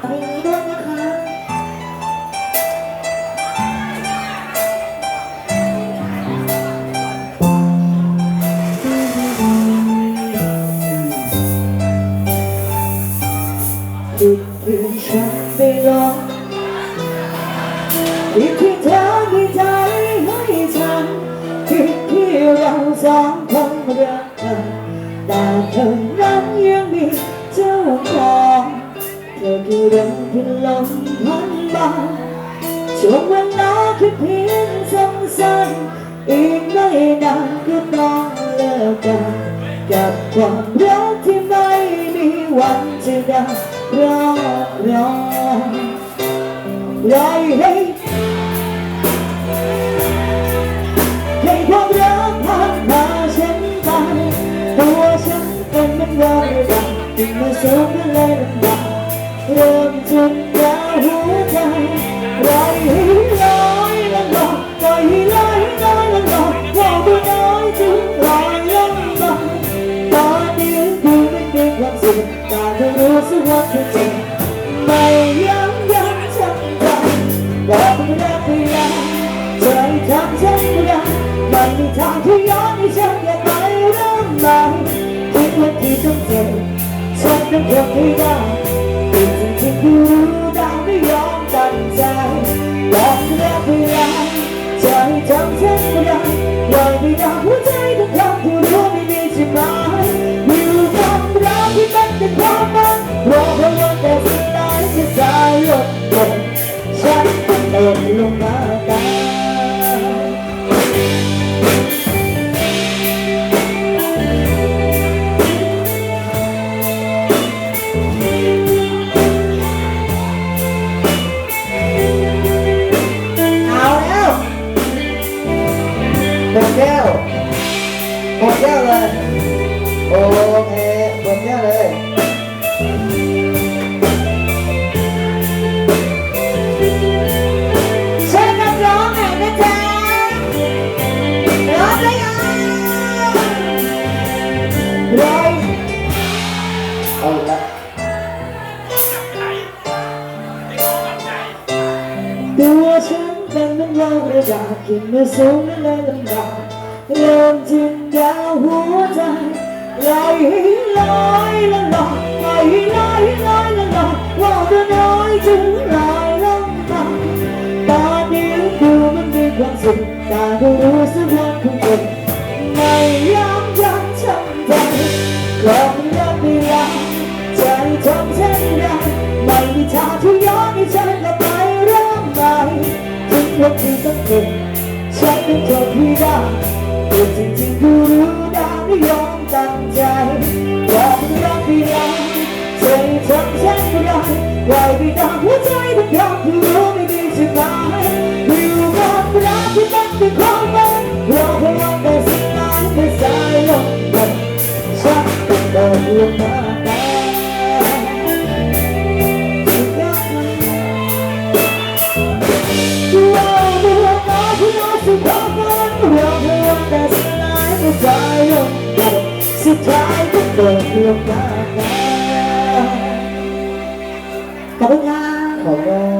เพลงนี้ด้วยนะคะคิดถึงฉันไปรอคิดที่เธอมีใจให้ฉันคิดที่เราสองคนรักกันแต่เธอนั้นยังมี คือเรื่องลมพันมาช่วงเวลาแค่เพียงสั้นๆอีกไม่นานก็ต้องเลิกกัน กับความรักที่ไม่มีวันจะได้รอรอรอให้ให้ความรักผ่านพาฉันไปตัวฉันเป็นเหมันรอยรักที่มาสูงก็เลยลำบาก เริ่มจนยาวหัวใจรอยให้ลอยละลอยปล่อยให้ลอยลอยละลอยว่าตัวน้อยจึงลอยลงไปตอนนี้ดูไม่มีความสุขแต่เธอรู้สึกว่าเธอเจ็บไม่ยั้งยั้งชั่งใจบอกมันรักไปแล้ใจทำฉันไม่ได้ไม่มีทางที่ย้อนให้ฉันอยาไปเริ่มใหม่ทุกวันที่ต้องเจ็บฉันต้องทนให้ได้ แต่จริงๆคือรู้ได้ไม่ยอมตั้งใจบอกมันรักไปแล้วใจทำฉันไม่ได้ปล่อยไม่ได้หัวใจ หมดแก้วเลย โอเคหมดแก้วเลยเชิญนักร้องหน่อยนะจ๊ะร้องเลยอะร้อยเอาอีกแล้วตัวฉันเป็นเหมันวางระดับขึ้นมาสูงและเลยลำบาก เริ่มจึงดาวหัวใจลอยให้ลอยละลอยลอยให้ลอยลอยละลอยว่าตัวน้อยจึงลอยลงมาตอนนี้ดูมันมีความสุขแต่ก็รู้สึกว่าคงเจ็บไม่ยอมยั้งชั่งใจก็มันรักไม่ลาใจทำเช่นไรไม่มีทางที่ย้อนให้ฉันกลับไปเริ่มใหม่ถึงวันที่ต้องเจ็บฉันต้องทนให้ได้ แต่จริงๆคือรู้ได้ไม่ยอมตั้งใจก็มันรักไม่ลาใจทำเช่นไรปล่อยไปตามหัวใจทุกอย่างที่รู้ไม่ดีใช่ไหมวิวควารักที่มันเป็นของ สุดท้ายก็เกิดลงมาขอบคุณค่ะขอบคุณ